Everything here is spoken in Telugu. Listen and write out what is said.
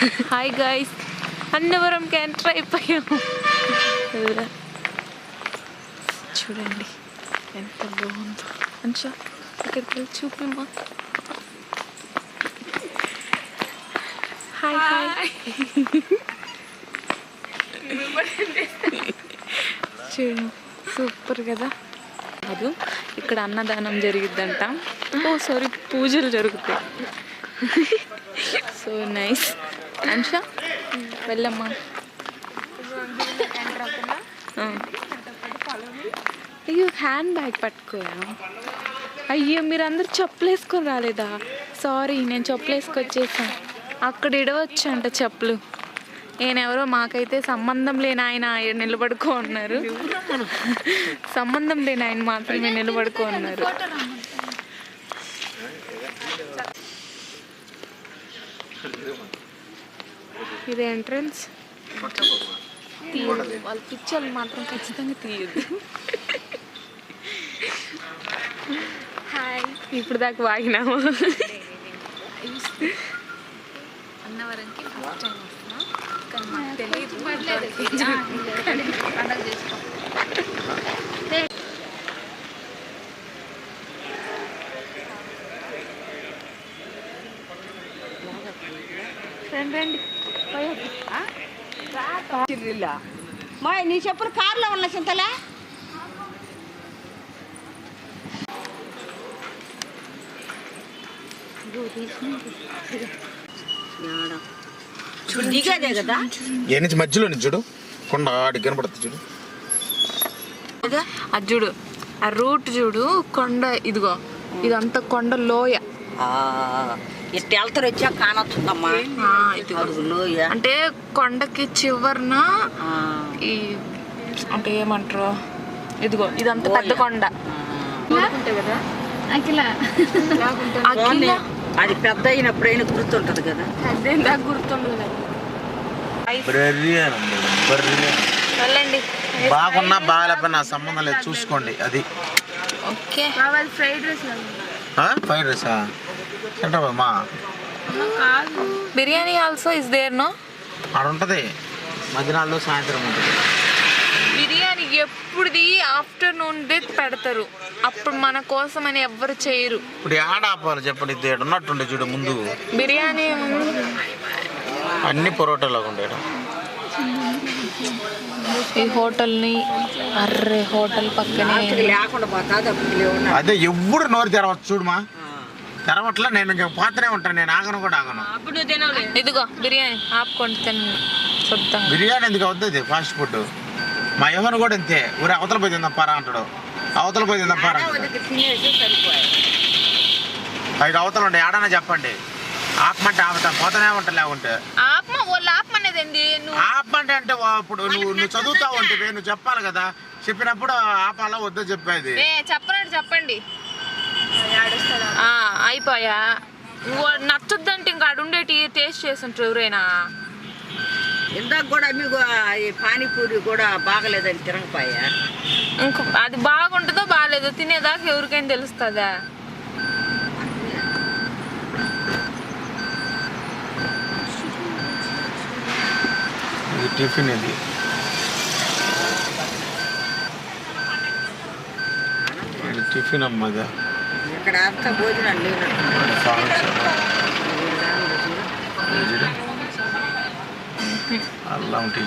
హాయ్ గాయస్ అన్నవరంకి ఎంటర్ అయిపోయాము చూడండి ఎంత బాగుందో. అంచా ఇక్కడికి వెళ్ళి చూపిమ్మా. హాయ్ హాయ్ చూడండి సూపర్ కదా. కాదు ఇక్కడ అన్నదానం జరిగిద్దంట. ఓ సారీ పూజలు జరుగుతాయి. So nice అంశా? వెళ్ళమ్మా. అయ్యో హ్యాండ్ బ్యాగ్ పట్టుకోయా? అయ్యో మీరు అందరు చెప్పులు వేసుకొని రాలేదా? సారీ నేను చెప్పులు వేసుకొచ్చేసాను అక్కడ ఇడవచ్చు అంట చెప్పులు. నేనెవరో మాకైతే సంబంధం లేని ఆయన ఆయన నిలబడుకో ఉన్నారు సంబంధం లేని ఆయన మాత్రమే నిలబడుకో ఉన్నారు ఇది ఎంట్రన్స్ తీయదు. వాళ్ళ పిక్చర్లు మాత్రం ఖచ్చితంగా తీయదు. హాయ్ ఇప్పుడు దాకా వాగినాము. అన్నవరంకి ఫస్ట్ టైం వస్తున్నా. కానీ మాకు తెలియదు. రండి రండి. మా నీ చెప్పులు కార్లో ఉన్న చింతలే? దిగేదే కదా? ఏ నుంచి మధ్యలో చూడు. కొండ ఆడికి కనపడుతుంది చూడు. అది చూడు. ఆ రూట్ చూడు కొండ ఇదిగో. ఇదంతా కొండ లోయ. వెళ్తారు వచ్చా అంటే కొండకి చివరన ఈ అంటే ఏమంటారు? ఇదిగో ఇదంతా పెద్ద కొండ. అది పెద్ద అయినప్పుడైనా గుర్తుంటది కదా. గుర్తుండదు. వెళ్ళండి. బాగున్నా బాగాలేకపోయినా సంబంధం లేదు. చూసుకోండి అది. ఓకే. ఫ్రైడ్ రైస్ ఫ్రైడ్ రైసా? తింటావమ్మా biryani also is there no ఆడ ఉంటుంది మధ్యాహ్నాల్లో సాయంత్రం ఉంటుంది. బిర్యానీ ఎప్పుడుది ఆఫ్టర్నూన్ దే పెడతారు. అప్పుడు మన కోసం అని ఎవ్వరు చేయరు. ఇప్పుడు ఆడ ఆపాలి చెప్పండి ఇది ఈడ ఉన్నట్టుండే చూడు ముందు. బిర్యానీ అన్ని పొరోటాలాగా ఉండేయడం. ఈ హోటల్ని అర్రే హోటల్ పక్కనే. లేకుండా అదే ఎప్పుడు నోరు తెరవచ్చు చూడుమా తెరవట్లా నేను ఇంకా పోతూనే ఉంటాను నేను ఆగను కూడా ఆగను. అప్పుడు నువ్వు తినలేదు ఇదిగో బిర్యానీ. ఆపుకొని తిన్న చూద్దాం. బిర్యానీ ఎందుకు అవుతుంది? ఫాస్ట్ ఫుడ్ మా యవన్ కూడా అంతే ఊరే అవతల పోయి తిందాం పారా అంటాడు. అవతల పోయి తిందాం పారా అంటాడు. తినేసి సరిపోయాయి. ఐదు అవతల ఉండే ఏడన్నా చెప్పండి. ఆపమంటే ఆపుతాం పోతూనే ఉంటా లేకుంటే. ఆపమా? వాళ్ళు ఆపమనేది ఏంది? నువ్వు ఆపమంటే అంటే ఇప్పుడు నువ్వు నువ్వు చదువుతా ఉంటే నువ్వు చెప్పాలి కదా. చెప్పినప్పుడు ఆపాలా వద్దో చెప్పేది. ఏ చెప్పనట్టు చెప్పండి. ఇంకో- నచ్చొద్దంటే ఇంకా అడుండేటి టేస్ట్ చేస్తుంటారు ఎవరైనా? ఇందాక కూడా మీకు ఈ పానీపూరి కూడా బాగలేదని తిరగపోయా ఇంకో అది బాగుంటుందో బాగాలేదో తినేదాకా ఎవరికైనా తెలుస్తుందా? టిఫిన్ ఇది. ఇది టిఫిన్ అమ్మది ఇక్కడ ఆపితే భోజనాలు లేనట్టు అల్లం టీ.